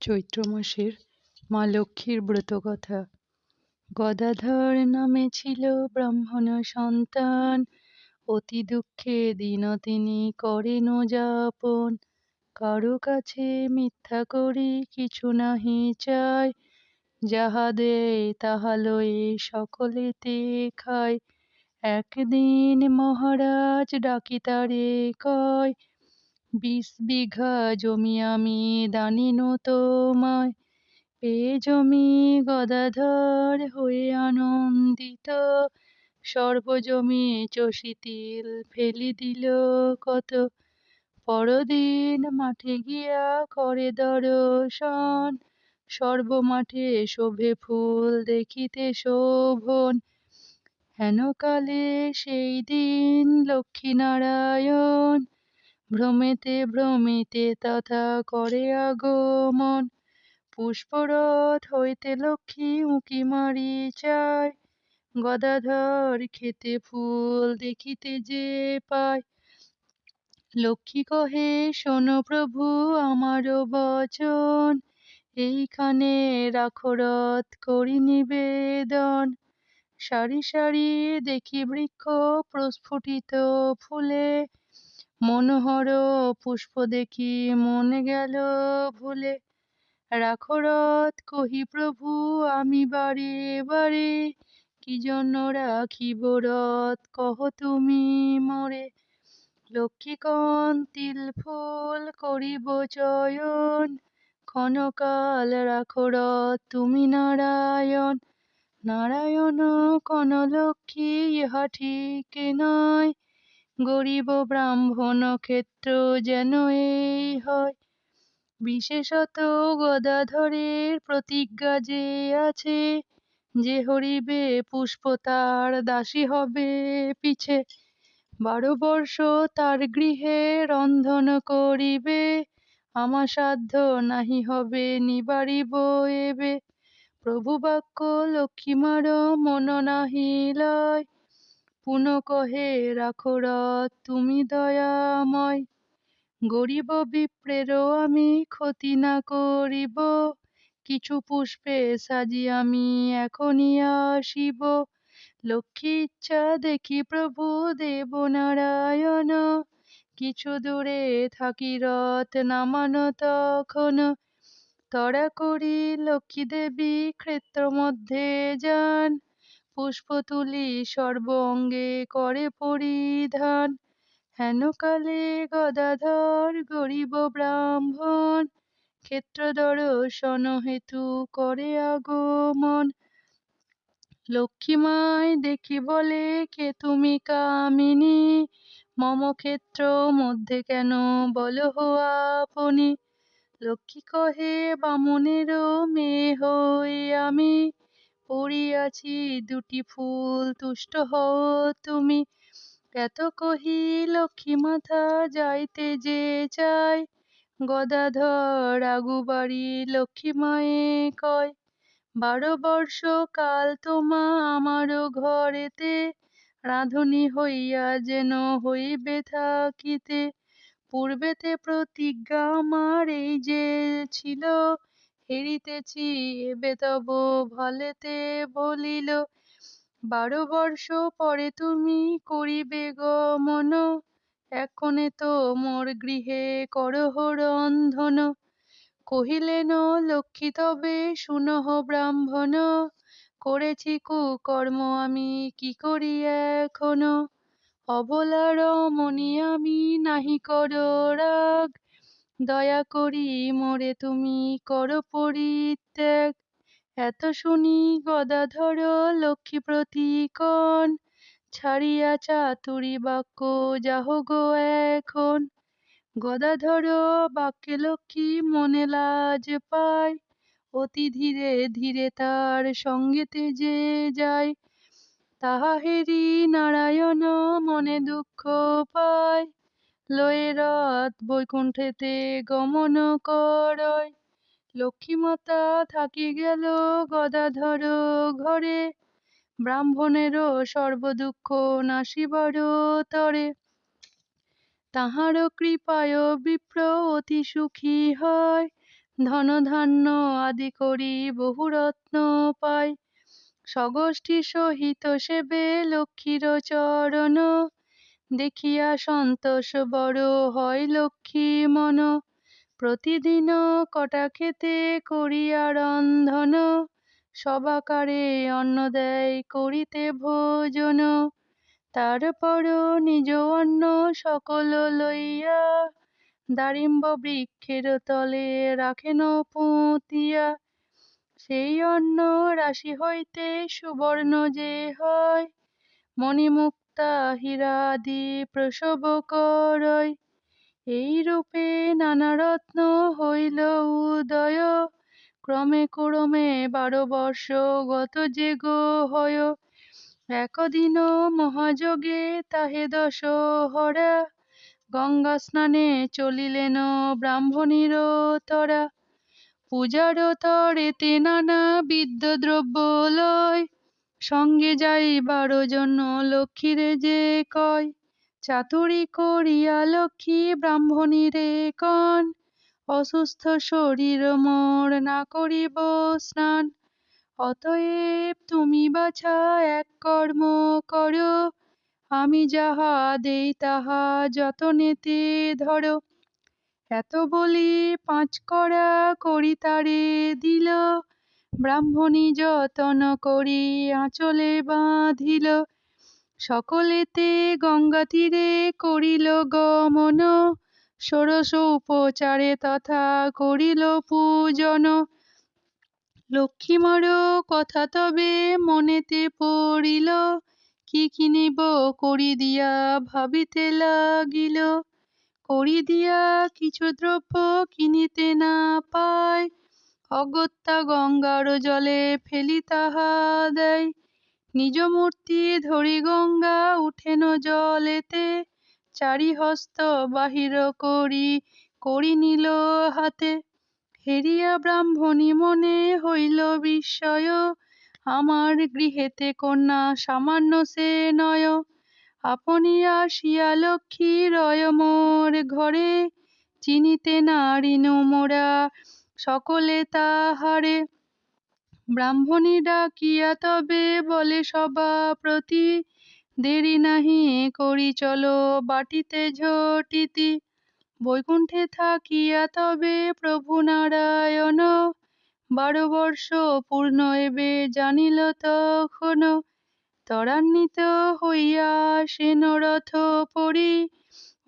চৈত্র মাসের মা লক্ষ্মীর ব্রতকথা গদাধর নামে ছিল ব্রাহ্মণ সন্তান। অতি দুঃখে দিন তিনি করেন যাপন। কারও কাছে মিথ্যা করি কিছু নাহি চায় যাহা দেয় তাহা লয়ে সকলেতে খায়। একদিন মহারাজ ডাকিতারে কয় বিশ বিঘা জমি আমি দানিন তোমায়। এ জমি গদাধর হয়ে আনন্দিত। সর্বজমি চষি তিল ফেলি দিল কত। পরদিন মাঠে গিয়া করে দর্শন। সর্বমাঠে শোভে ফুল দেখিতে শোভন। হেনকালে সেই দিন লক্ষ্মীনারায়ণ ভ্রমেতে ভ্রমেতে তথা করে আগমন। পুষ্পরথ হইতে লক্ষ্মী উঁকি মারি চায় গদাধর খেতে ফুল দেখিতে যে পায় লক্ষ্মী কহে, শোনো প্রভু, আমারও বচন। এইখানে রাখো রথ, করি নিবেদন। সারি সারি দেখি বৃক্ষ প্রস্ফুটিত ফুলে। মনোহর পুষ্প দেখি মনে গেল ভুলে। রাখো রথ, কহি প্রভু, আমি বারে বারে। কি জন্য রাখিব রথ, কহ তুমি মোরে। তিল ফুল করিব চয়ন। ক্ষণকাল রাখো রথ, তুমি নারায়ণ। নারায়ণ কন লক্ষ্মী ইহা ঠিক নয় গরিব ব্রাহ্মণ ক্ষেত্র যেন এই হয়। বিশেষত গদাধরের প্রতিজ্ঞা যে আছে, যে হরিবে পুষ্প তার দাসী হবে পিছে। বারো বর্ষ তার গৃহে রন্ধন করিবে, আমার সাধ্য নাহি হবে নিবারিব এবে। প্রভু বাক্য লক্ষ্মীমার মন নাহি লয়। পুন কহে, রাখো রথ, তুমি দয়াময়। গরিব বিপ্রেরও আমি ক্ষতি না করিব। কিছু পুষ্পে সাজি আমি, এখনই আসিব। লক্ষ্মী ইচ্ছা দেখি প্রভু দেব নারায়ণ কিছু দূরে থাকি রথ নামান তখন। তরা করি লক্ষ্মী দেবী ক্ষেত্র মধ্যে যান। পুষ্প তুলি সর্ব অঙ্গে করে পরিধান। হেনকালে গদাধর গরিব ব্রাহ্মণ, ক্ষেত্র দর্শন হেতু করে আগমন। লক্ষ্মীমায় দেখি বলে, কে তুমি কামিনী? মম ক্ষেত্র মধ্যে কেন বল হো আপনি? লক্ষ্মী কহে, বামনেরও মেয়ে হই আমি। পড়িয়াছি, দুটি ফুল তুষ্ট হও তুমি। এত কহি লক্ষ্মী মাথা যাইতে যে চাই গদাধর আগু বাড়ি লক্ষ্মী মায়ে কয়, বারো বর্ষ কাল তোমা আমারও ঘরেতে, রাঁধুনি হইয়া যেন হইবে থাকিতে। পূর্বেতে প্রতিজ্ঞা আমার এই যে ছিল হেরিতেছি এবে তব ভালেতে বলিল, বারো বর্ষ পরে তুমি করিবে গমন এক্ষণে তো মোর গৃহে করহ রন্ধন কহিলেন লক্ষ্মী, তবে শুনহ ব্রাহ্মণ, করেছি কুকর্ম আমি কি করি এখনও? অবলা রমণী আমি নাহি কর রাগ দয়া করি মোরে তুমি কর পরিত্যাগ। এত শুনি গদাধর লক্ষ্মী প্রতিকণ ছাড়িয়া চাতুরী বাক্য যাহ গো এখন। গদাধর বাক্যে লক্ষ্মী মনে লাজ পায়, অতি ধীরে ধীরে তার সঙ্গেতে যে যায়। তাহা হেরি নারায়ণ মনে দুঃখ পায় লয়ে রথ বৈকুণ্ঠেতে গমন করয়। লক্ষ্মীমাতা থাকি গেল গদাধর ঘরে। ব্রাহ্মণেরও সর্বদুঃখ নাশিবার তরে। তাহার কৃপায় বিপ্র অতি সুখী হয়। ধন ধান্য আদি করি বহু রত্ন পাই স্বগোষ্ঠী সহিত সেবে লক্ষ্মীর চরণ দেখিয়া সন্তোষ বড় হয় লক্ষ্মী মন। প্রতিদিন কটাক্ষেতে করিয়া রন্ধন, সবাকারে অন্ন দেয় করিতে ভোজন। তারপর নিজ অন্ন সকল লইয়া দারিম্ব বৃক্ষের তলে রাখেন পুঁতিয়া। সেই অন্ন রাশি হইতে সুবর্ণ যে হয় মণিমুক্তা হীরাদি প্রসব করয় এই রূপে নানা রত্ন হইল উদয়। ক্রমে ক্রমে বারো বর্ষ গত যে গো হয়। একদিন মহাযোগে তাহে দশ হরা। গঙ্গা স্নানে চলিলেন ব্রাহ্মণীর তরা পূজার তরেতে নানা বিদ্য দ্রব্য লয়। সঙ্গে যাই বারো জন লক্ষ্মীরে যে কয়, চাতুরি করিয়া লক্ষ্মী ব্রাহ্মণীরে কন। অসুস্থ শরীর মোর না করিব স্নান, অতএব তুমি বাছা এক কর্ম করো। আমি যাহা দেই তাহা যতনেতে ধরো। এত বলি পাঁচ করা করি তারে দিল। ব্রাহ্মণী যতন করি আঁচলে বাঁধিল, সকলেতে গঙ্গা তীরে করিল গমন, ষোড়শ উপচারে তথা করিল পূজন। লক্ষ্মীমর কথা তবে মনেতে পড়িল, কি কিনিব করি দিয়া ভাবিতে লাগিল। করি দিয়া কিছু দ্রব্য কিনিতে না পায় অগত্যা গঙ্গার জলে ফেলি তাহা দেয়। নিজ মূর্তি ধরি গঙ্গা, উঠেন জলেতে। চারি হস্ত বাহির করি করি নিল হাতে। হেরিয়া ব্রাহ্মণী মনে হইল বিস্ময়। আমার গৃহেতে কন্যা সামান্য সে নয়। আপনি আসিয়া লক্ষ্মী রয় মোর ঘরে। চিনিতে নারী মোরা সকলে তাহারে। ব্রাহ্মণী ডাকিয়া তবে বলে সভা প্রতি দেরি নাহি, করি চলো বাটিতে ঝটিতি। বৈকুণ্ঠে থাকিয়া তবে, প্রভু নারায়ণ, বারো বর্ষ পূর্ণ, এবে জানিল তখন। ত্বরান্বিত হইয়া সেন রথ পরি,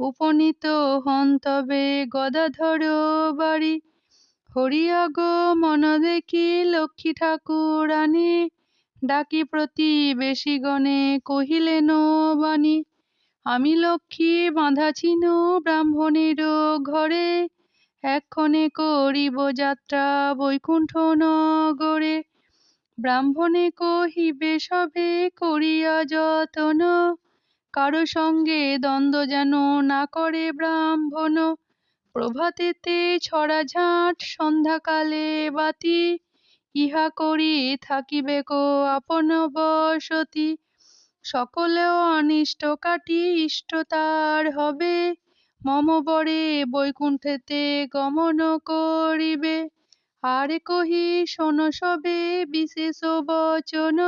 উপনীত হন তবে গদাধর বাড়ি। হরিয়া গো, মন দেখি লক্ষ্মী ঠাকুরানী। ডাকি প্রতিবেশীগণে কহিলেন বাণী, আমি লক্ষ্মী বাঁধা ব্রাহ্মণের ঘরে। এক্ষণে করিব যাত্রা বৈকুণ্ঠ নগরে। ব্রাহ্মণে কহিবে, সবে করিয়া যতন। কারও সঙ্গে দ্বন্দ্ব যেন না করে ব্রাহ্মণ। প্রভাতেতে ছড়া ঝাঁট সন্ধ্যাকালে বাতি, ইহা করি থাকিবে কো আপন বসতি। সকলেও অনিষ্ট কাটি ইষ্ট তার হবে, মম বরে বৈকুণ্ঠেতে গমন করিবে। আর কহি, শোন সবে বিশেষ বচন,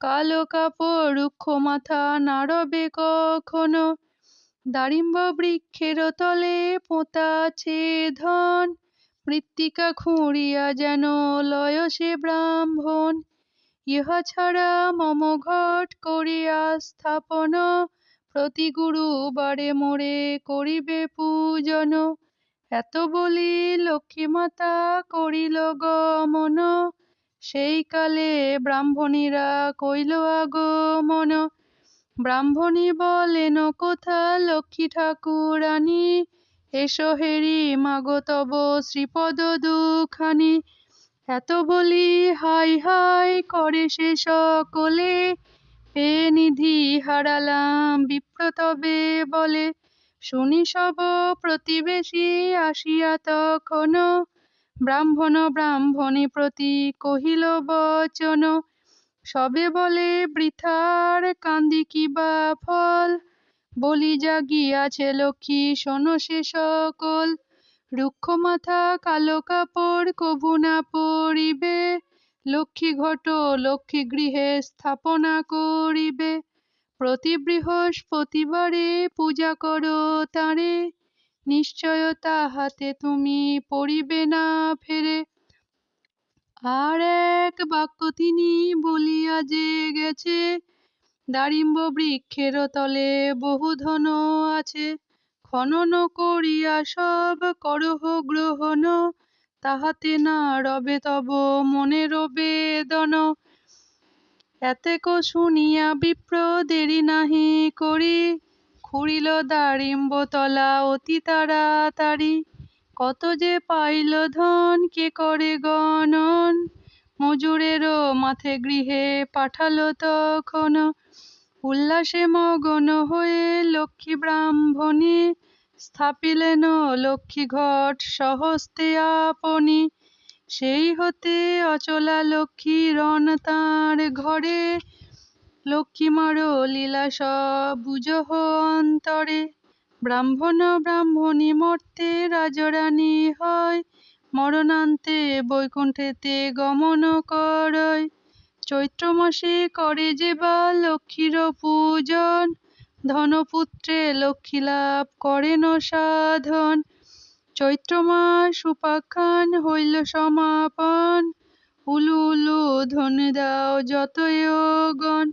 কালো কাপড় রুক্ষ মাথা নাড়বে কখনো। দারিম্ব বৃক্ষের তলে পোঁতা আছে ধন। মৃত্তিকা খুঁড়িয়া যেন লয় সে ব্রাহ্মণ। ইহা ছাড়া মম ঘট করিয়া স্থাপন। প্রতি গুরু বারে মোড়ে করিবে পূজন। এত বলি লক্ষ্মী মাতা করিল গমন। সেই কালে ব্রাহ্মণীরা কইল আগমন। ব্রাহ্মণী বলেন, কোথা লক্ষ্মী ঠাকুরানী? এসো হেরি, মাগো তব শ্রীপদ দুখানি। এত বলি হাই হাই করে সে সকলে। হে নিধি হারালাম বিপ্র তবে বলে। শুনি সব প্রতিবেশী আসিয়া তখন ব্রাহ্মণ, ব্রাহ্মণী প্রতি কহিল বচন। সবে বলে বৃথার কান্দি কি বা ফল? বলি জাগিয়াছে লক্ষ্মী, শোনো সে সকল। রুক্ষ মাথা কালো কাপড়, কভু না পরিবে। লক্ষ্মী ঘট, লক্ষ্মী গৃহে স্থাপনা করিবে। প্রতি বৃহস্পতিবারে পূজা করো তারে। নিশ্চয় তাহাতে তুমি পড়িবে না ফেরে। আর এক বাক্য তিনি বলিয়া যে গেছে দারিম্ব বৃক্ষের তলে বহু ধন আছে, খনন করিয়া সব করহ গ্রহণ, তাহাতে না রবে তব মনের বেদন। এতেক শুনিয়া বিপ্র দেরি নাহি করি, খুঁড়িল দারিম্ব তলা অতি তাড়াতাড়ি। কত যে পাইল ধন, কে করে গণন? মজুরেরও মাথে গৃহে পাঠালো তখন। উল্লাসে মগন হয়ে লক্ষ্মী ব্রাহ্মণী স্থাপিলেন লক্ষ্মী ঘট সহস্তে আপনি। সেই হতে অচলা লক্ষ্মী রণ তাঁর ঘরে। লক্ষ্মীমার লীলা সব বুঝহ অন্তরে। ব্রাহ্মণ ব্রাহ্মণী মর্তে রাজরানী হয়, মরণান্তে বৈকুণ্ঠেতে গমন করয়। চৈত্র মাসে করে যে বা লক্ষ্মীর পূজন, ধনপুত্রে লক্ষ্মী লাভ করেন সাধন। চৈত্র মাস উপাখ্যান হইল সমাপন, উলু উলু ধ্বনি দাও যতই গণ।